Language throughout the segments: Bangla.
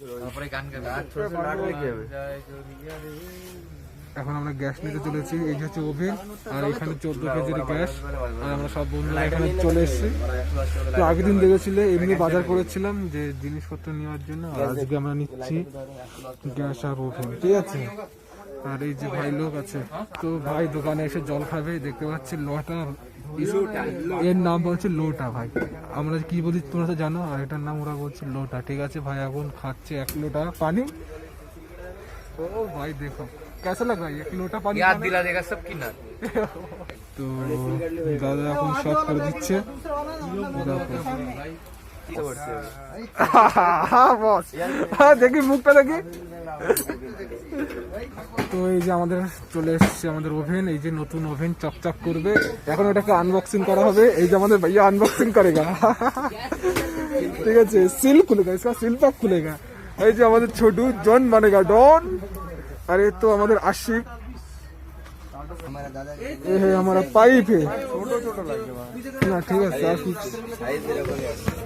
তারপরে গান এখন আমরা গ্যাস নিতে চলেছি এই যে হচ্ছে ওভেন আর এখানে চোদ্দ কেজির গ্যাস আর আমরা সব বন্ধুরা এখানে চলে এসেছি। তো আগের দিন দেখেছিলে এমনি বাজার করেছিলাম যে জিনিসপত্র নেওয়ার জন্য আর আজকে আমরা নিচ্ছি গ্যাস আর ওভেন ঠিক আছে? আর এই যে ভাই লোক আছে তো ভাই দোকানে এসে জল খাবে দেখতে পাচ্ছি লোটা এর নাম বলছে লোটা ভাই আমরা কি বলি তোমরা তো জানো আর এটার নাম ওরা বলছে লোটা ঠিক আছে ভাই এখন খাচ্ছে এক লোটা পানি ও ভাই দেখো कैसा लग रहा है एक लोटा पानी याद खाने? दिला देगा सब की ना তো দাদা এখন সব করে দিচ্ছে বস হ্যাঁ, দেখি মুখটা দেখি তো এই যে আমাদের চলে এসেছে আমাদের ওভেন এই যে নতুন ওভেন চকচক করবে এখন এটাকে আনবক্সিং করা হবে এই যে আমাদের ভাইয়া আনবক্সিং করেগা ঠিক আছে সিল খুলেগা इसका সিল पैक खुलेगा এই যে আমাদের ছোটু জন মানেগা ডন আর এই তো আমাদের আশিক ये है हमारा पाइप है না, ঠিক আছে, আর কি?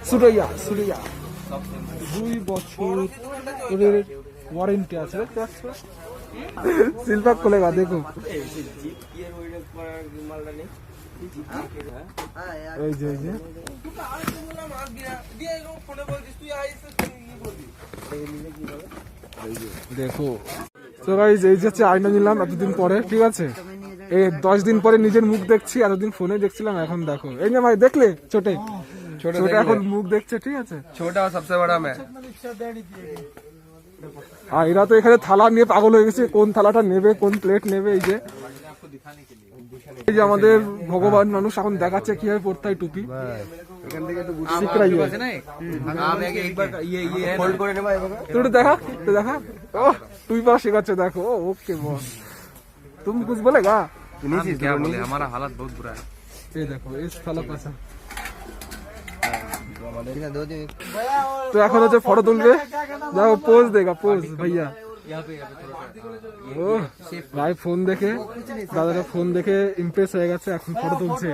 সুরইয়া সুরইয়া। দুই বছর ওদের ওয়ারেন্টি আছে। এই যে এই যে। দেখো। তো গাইজ এই যে হচ্ছে আয়না নিলাম এতদিন পরে, ঠিক আছে? এ দশ দিন পরে নিজের মুখ দেখছি এতদিন ফোনে দেখছিলাম এখন দেখো। এই যে ভাই দেখলে ছোটে? ছোট এখন মুখ দেখছে ঠিক আছে? ছোটা সবসে বড় মে আর এরা তো এখানে থালা নিয়ে পাগল হয়ে গেছে কোন থালাটা নেবে কোন প্লেট নেবে এই যে। এই যে আমাদের ভগবান মানুষ এখন দেখাচ্ছে কীভাবে পড়তে হয় টুপি। তুই দেখা দেখা। ও তুই পা শেখাচ্ছে দেখো। ওকে বল তুমি কুছ বলে গা? हम क्या बोले हमारा हालत बहुत बुरा है এই দেখো এই থালা পাশা তো এখন হচ্ছে ফটো তুলবে দেখো পোজ দেগা পোজ ভাইয়া ও ভাই ফোন দেখে দাদারা ফোন দেখে ইমপ্রেস হয়ে গেছে এখন ফটো তুলছে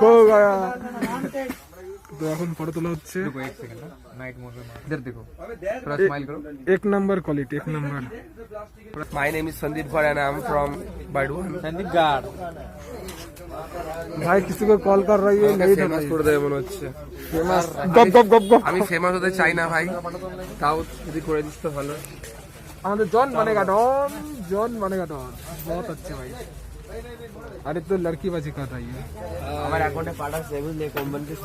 খো গায়া। তো এখন ফটো তোলা হচ্ছে। এক एक सेकंड नाइट मोड में इधर देखो थोड़ा स्माइल ভাই কিছু কল কর রই করে দেবে মনে হচ্ছে। ফেমাস গপ গপ গপ গপ। আমি ফেমাস হতে চাই না ভাই। তাও যদি করে দিস তো ভালো। আমাদের জন মানে গাডন জন মানে গাডন বহুত আচ্ছা ভাই। अरे तो लड़की बाजी कर रही है। हमारे अकाउंट में पार्टनर सेविंग भी ले कंपन से